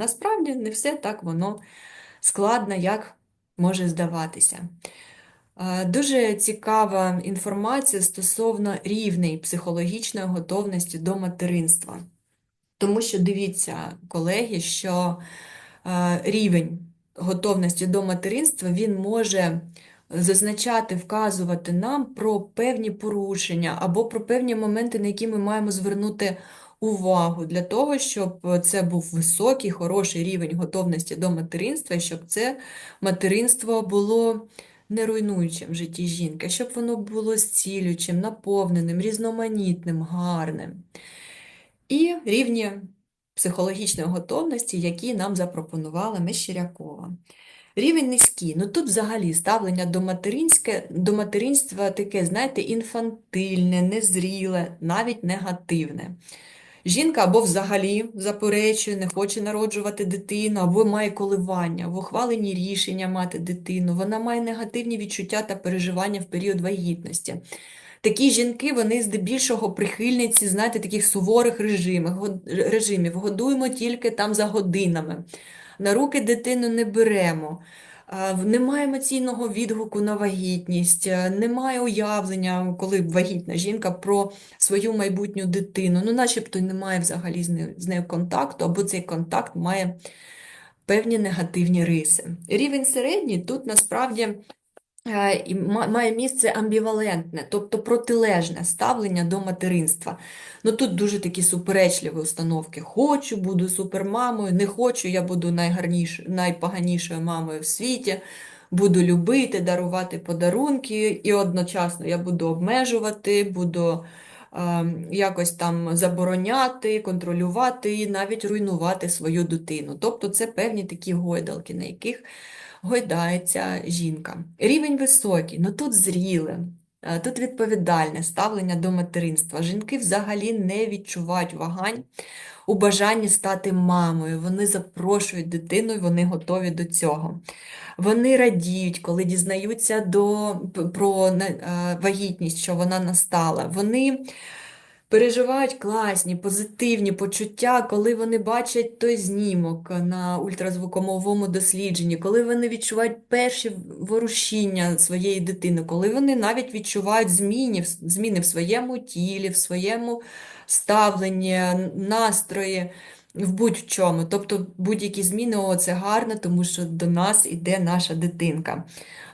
Насправді не все так воно складно, як може здаватися. Е, Дуже цікава інформація стосовно рівней психологічної готовності до материнства. Тому що дивіться, колеги, що е, рівень готовності до материнства він може зазначати, вказувати нам про певні порушення або про певні моменти, на які ми маємо звернути увагу для того, щоб це був високий, хороший рівень готовності до материнства, щоб це материнство було не руйнуючим в житті жінки, щоб воно було зцілюючим, наповненим, різноманітним, гарним. І рівні психологічної готовності, які нам запропонувала Мещерякова. Рівень низький. Ну тут взагалі ставлення до материнське, до материнства таке, знаєте, інфантильне, незріле, навіть негативне. Жінка або взагалі заперечує, не хоче народжувати дитину, або має коливання, в ухваленні рішення мати дитину. Вона має негативні відчуття та переживання в період вагітності. Такі жінки, вони здебільшого прихильниці, знаєте, таких суворих режимів. Годуємо тільки там за годинами. На руки дитину не беремо. Немає емоційного відгуку на вагітність, немає уявлення, коли вагітна жінка про свою майбутню дитину. Ну, начебто немає взагалі з нею, контакту, або цей контакт має певні негативні риси. Рівень середній тут насправді е, має місце амбівалентне, тобто протилежне ставлення до материнства. Ну тут дуже такі суперечливі установки. Хочу, буду супермамою, не хочу, я буду найгарнішою, найпоганішою мамою в світі, буду любити, дарувати подарунки, і одночасно я буду обмежувати, буду якось там забороняти, контролювати і навіть руйнувати свою дитину. Тобто це певні такі гойдалки, на яких гойдається жінка. Рівень високий, ну тут зріле, тут відповідальне ставлення до материнства. Жінки взагалі не відчувають вагань у бажанні стати мамою. Вони запрошують дитину і вони готові до цього. Вони радіють, коли дізнаються до, про е, вагітність, що вона настала. Вони переживають класні, позитивні почуття, коли вони бачать той знімок на ультразвукомовому дослідженні, коли вони відчувають перші ворушіння своєї дитини, коли вони навіть відчувають зміни, зміни в своєму тілі, в своєму ставленні, настрої. В будь-чому, тобто будь-які зміни, о, це гарно, тому що до нас іде наша дитинка.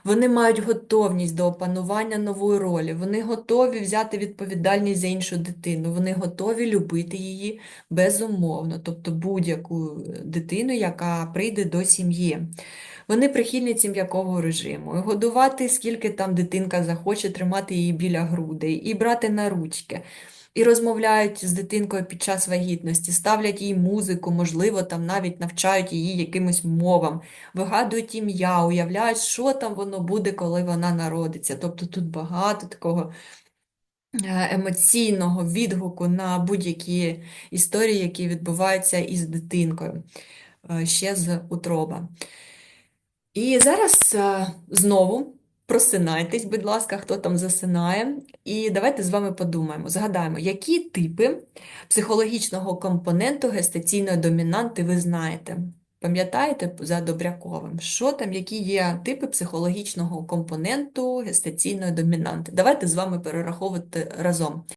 Вони мають готовність до опанування нової ролі, вони готові взяти відповідальність за іншу дитину, вони готові любити її безумовно, тобто будь-яку дитину, яка прийде до сім'ї. Вони прихильниці м'якого режиму, і годувати, скільки там дитинка захоче, тримати її біля грудей, і брати на ручки. І розмовляють з дитинкою під час вагітності, ставлять їй музику, можливо, там навіть навчають її якимось мовам, вигадують ім'я, уявляють, що там воно буде, коли вона народиться. Тобто тут багато такого е, емоційного відгуку на будь-які історії, які відбуваються із дитинкою, е, ще з утроба. І зараз е, знову просинайтесь, будь ласка, хто там засинає, і давайте з вами подумаємо, згадаємо, які типи психологічного компоненту гестаційної домінанти ви знаєте. Пам'ятаєте за Добряковим, що там, які є типи психологічного компоненту гестаційної домінанти? Давайте з вами перераховувати разом.